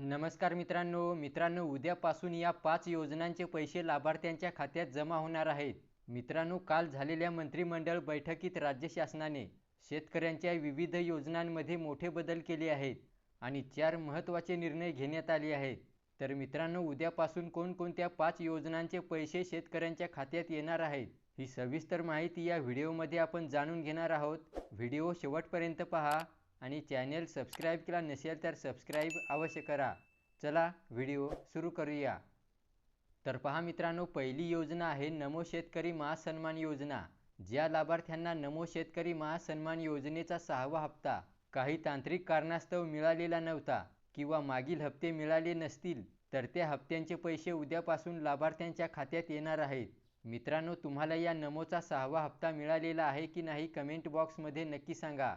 नमस्कार मित्रांनो मित्रांनो उद्यापासून या पाच योजनांचे पैसे लाभार्थ्यांच्या खात्यात जमा होणार आहेत. मित्रांनो काल झालेल्या मंत्रिमंडळ बैठकीत राज्य शासनाने शेतकऱ्यांच्या विविध योजनांमध्ये मोठे बदल केले आहेत आणि चार महत्त्वाचे निर्णय घेण्यात आले आहेत. तर मित्रांनो उद्यापासून कोणकोणत्या पाच योजनांचे पैसे शेतकऱ्यांच्या खात्यात येणार आहेत ही सविस्तर माहिती या व्हिडिओमध्ये आपण जाणून घेणार आहोत. व्हिडिओ शेवटपर्यंत पहा. आणि चॅनेल सबस्क्राईब केला नसेल तर सबस्क्राईब अवश्य करा. चला व्हिडिओ सुरू करूया. तर पहा मित्रांनो पहिली योजना आहे नमो शेतकरी महासन्मान योजना. ज्या लाभार्थ्यांना नमो शेतकरी महासन्मान योजनेचा सहावा हप्ता काही तांत्रिक कारणास्तव मिळालेला नव्हता किंवा मागील हप्ते मिळाले नसतील तर त्या हप्त्यांचे पैसे उद्यापासून लाभार्थ्यांच्या खात्यात येणार आहेत. मित्रांनो तुम्हाला या नमोचा सहावा हप्ता मिळालेला आहे की नाही कमेंट बॉक्समध्ये नक्की सांगा.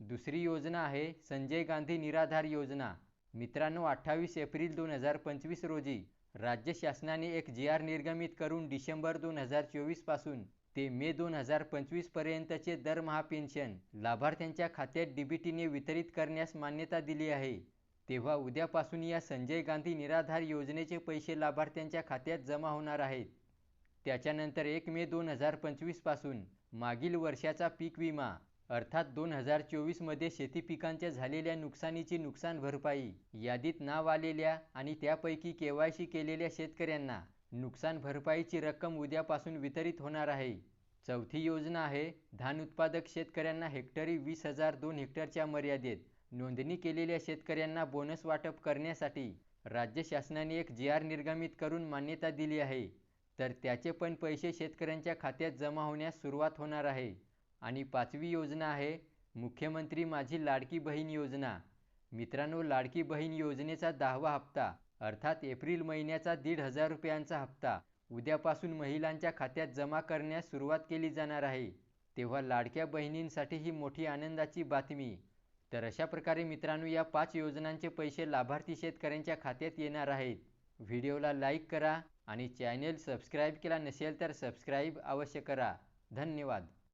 दुसरी योजना आहे संजय गांधी निराधार योजना. मित्रांनो अठ्ठावीस एप्रिल दोन हजार पंचवीस रोजी राज्य शासनाने एक जी आर निर्गमित करून डिसेंबर दोन हजार चोवीसपासून ते मे दोन हजार पंचवीसपर्यंतचे दरमहा पेन्शन लाभार्थ्यांच्या खात्यात डीबीटीने वितरित करण्यास मान्यता दिली आहे. तेव्हा उद्यापासून या संजय गांधी निराधार योजनेचे पैसे लाभार्थ्यांच्या खात्यात जमा होणार आहेत. त्याच्यानंतर एक मे दोन हजार पंचवीसपासून मागील वर्षाचा पीक विमा अर्थात दोन हजार चोवीसमध्ये शेती पिकांच्या झालेल्या नुकसानीची नुकसान भरपाई यादीत नाव आलेल्या आणि त्यापैकी केवायसी केलेल्या शेतकऱ्यांना नुकसान भरपाईची रक्कम उद्यापासून वितरित होणार आहे. चौथी योजना आहे धान उत्पादक शेतकऱ्यांना हेक्टरी वीस हजार दोन हेक्टरच्या मर्यादेत नोंदणी केलेल्या शेतकऱ्यांना बोनस वाटप करण्यासाठी राज्य शासनाने एक जी आर निर्गमित करून मान्यता दिली आहे. तर त्याचे पण पैसे शेतकऱ्यांच्या खात्यात जमा होण्यास सुरुवात होणार आहे. आणि पाचवी योजना आहे मुख्यमंत्री माझी लाडकी बहीण योजना. मित्रांनो लाडकी बहीण योजनेचा दहावा हप्ता अर्थात एप्रिल महिन्याचा दीड हजार रुपयांचा हप्ता. उद्यापासून महिलांच्या खात्यात जमा करण्यास सुरुवात केली जाणार आहे. तेव्हा लाडक्या बहिणींसाठी ही मोठी आनंदाची बातमी. तर अशा प्रकारे मित्रांनो या पाच योजनांचे पैसे लाभार्थी शेतकऱ्यांच्या खात्यात येणार आहेत. व्हिडिओला लाईक करा आणि चॅनेल सबस्क्राईब केला नसेल तर सबस्क्राईब अवश्य करा. धन्यवाद.